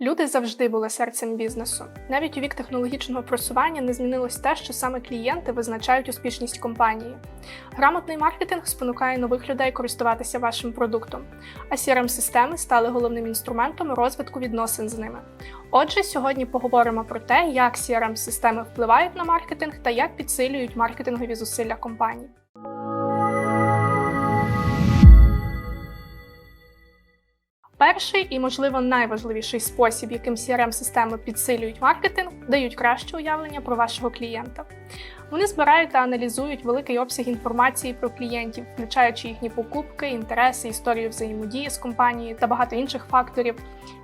Люди завжди були серцем бізнесу. Навіть у вік технологічного просування не змінилось те, що саме клієнти визначають успішність компанії. Грамотний маркетинг спонукає нових людей користуватися вашим продуктом, а crm системи стали головним інструментом розвитку відносин з ними. Отже, сьогодні поговоримо про те, як crm системи впливають на маркетинг та як підсилюють маркетингові зусилля компаній. Перший і, можливо, найважливіший спосіб, яким crm системи підсилюють маркетинг, дають краще уявлення про вашого клієнта. Вони збирають та аналізують великий обсяг інформації про клієнтів, включаючи їхні покупки, інтереси, історію взаємодії з компанією та багато інших факторів.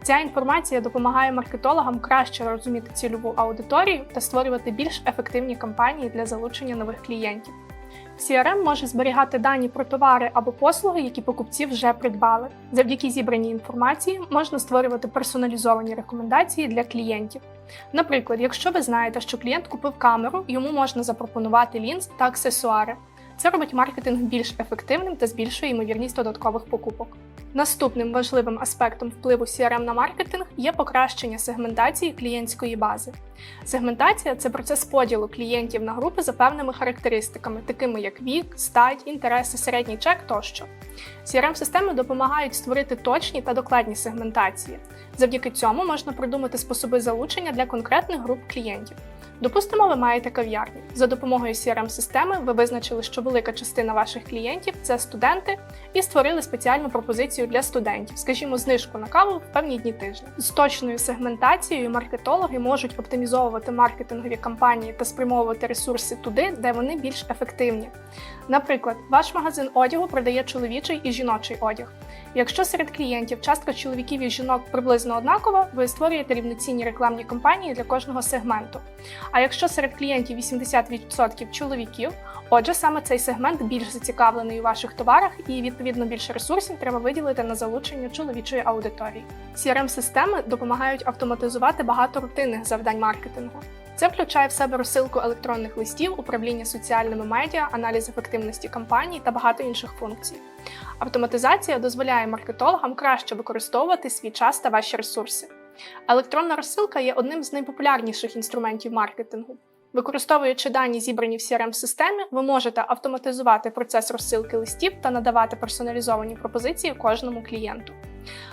Ця інформація допомагає маркетологам краще розуміти цільову аудиторію та створювати більш ефективні кампанії для залучення нових клієнтів. CRM може зберігати дані про товари або послуги, які покупці вже придбали. Завдяки зібраній інформації можна створювати персоналізовані рекомендації для клієнтів. Наприклад, якщо ви знаєте, що клієнт купив камеру, йому можна запропонувати лінз та аксесуари. Це робить маркетинг більш ефективним та збільшує ймовірність додаткових покупок. Наступним важливим аспектом впливу CRM на маркетинг є покращення сегментації клієнтської бази. Сегментація це процес поділу клієнтів на групи за певними характеристиками, такими як вік, стать, інтереси, середній чек тощо. CRM-системи допомагають створити точні та докладні сегментації. Завдяки цьому можна придумати способи залучення для конкретних груп клієнтів. Допустимо, ви маєте кав'ярню. За допомогою CRM-системи ви визначили, що велика частина ваших клієнтів це студенти, і створили спеціальну пропозицію для студентів, скажімо, знижку на каву в певні дні тижня. З точною сегментацією маркетологи можуть оптимізовувати маркетингові кампанії та спрямовувати ресурси туди, де вони більш ефективні. Наприклад, ваш магазин одягу продає чоловічий і жіночий одяг. Якщо серед клієнтів частка чоловіків і жінок приблизно однакова, ви створюєте рівноцінні рекламні кампанії для кожного сегменту. А якщо серед клієнтів 80% чоловіків, отже, саме цей сегмент більш зацікавлений у ваших товарах і відповідно більше ресурсів треба виділити на залучення чоловічої аудиторії. CRM-системи допомагають автоматизувати багато рутинних завдань маркетингу. Це включає в себе розсилку електронних листів, управління соціальними медіа, аналіз ефективності кампаній та багато інших функцій. Автоматизація дозволяє маркетологам краще використовувати свій час та ваші ресурси. Електронна розсилка є одним з найпопулярніших інструментів маркетингу. Використовуючи дані, зібрані в CRM-системі, ви можете автоматизувати процес розсилки листів та надавати персоналізовані пропозиції кожному клієнту.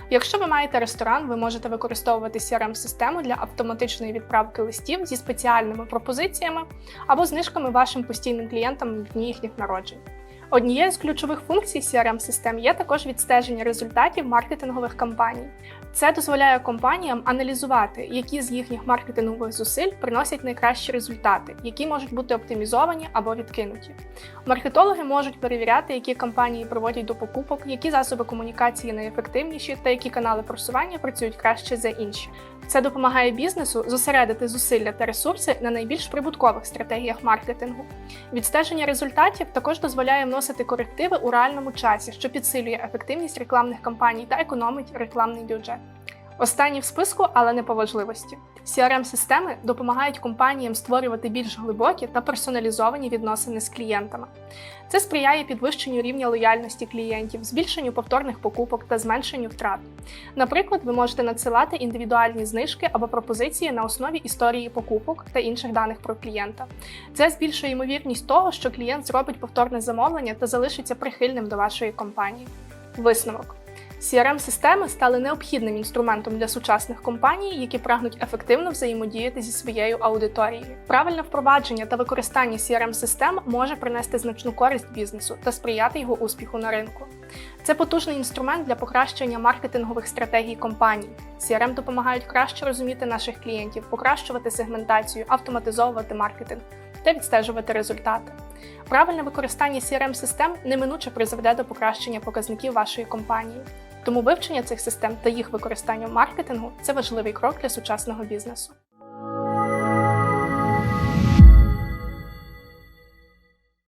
Якщо ви маєте ресторан, ви можете використовувати CRM-систему для автоматичної відправки листів зі спеціальними пропозиціями або знижками вашим постійним клієнтам в дні їхніх народжень. Однією з ключових функцій CRM-систем є також відстеження результатів маркетингових кампаній. Це дозволяє компаніям аналізувати, які з їхніх маркетингових зусиль приносять найкращі результати, які можуть бути оптимізовані або відкинуті. Маркетологи можуть перевіряти, які кампанії проводять до покупок, які засоби комунікації найефективніші та які канали просування працюють краще за інші. Це допомагає бізнесу зосередити зусилля та ресурси на найбільш прибуткових стратегіях маркетингу. Відстеження результатів також дозволяє вносити корективи у реальному часі, що підсилює ефективність рекламних кампаній та економить рекламний бюджет. Останні в списку, але не по важливості. CRM-системи допомагають компаніям створювати більш глибокі та персоналізовані відносини з клієнтами. Це сприяє підвищенню рівня лояльності клієнтів, збільшенню повторних покупок та зменшенню втрат. Наприклад, ви можете надсилати індивідуальні знижки або пропозиції на основі історії покупок та інших даних про клієнта. Це збільшує ймовірність того, що клієнт зробить повторне замовлення та залишиться прихильним до вашої компанії. Висновок. CRM-системи стали необхідним інструментом для сучасних компаній, які прагнуть ефективно взаємодіяти зі своєю аудиторією. Правильне впровадження та використання CRM-систем може принести значну користь бізнесу та сприяти його успіху на ринку. Це потужний інструмент для покращення маркетингових стратегій компаній. CRM допомагають краще розуміти наших клієнтів, покращувати сегментацію, автоматизовувати маркетинг та відстежувати результати. Правильне використання CRM-систем неминуче призведе до покращення показників вашої компанії. Тому вивчення цих систем та їх використання в маркетингу це важливий крок для сучасного бізнесу.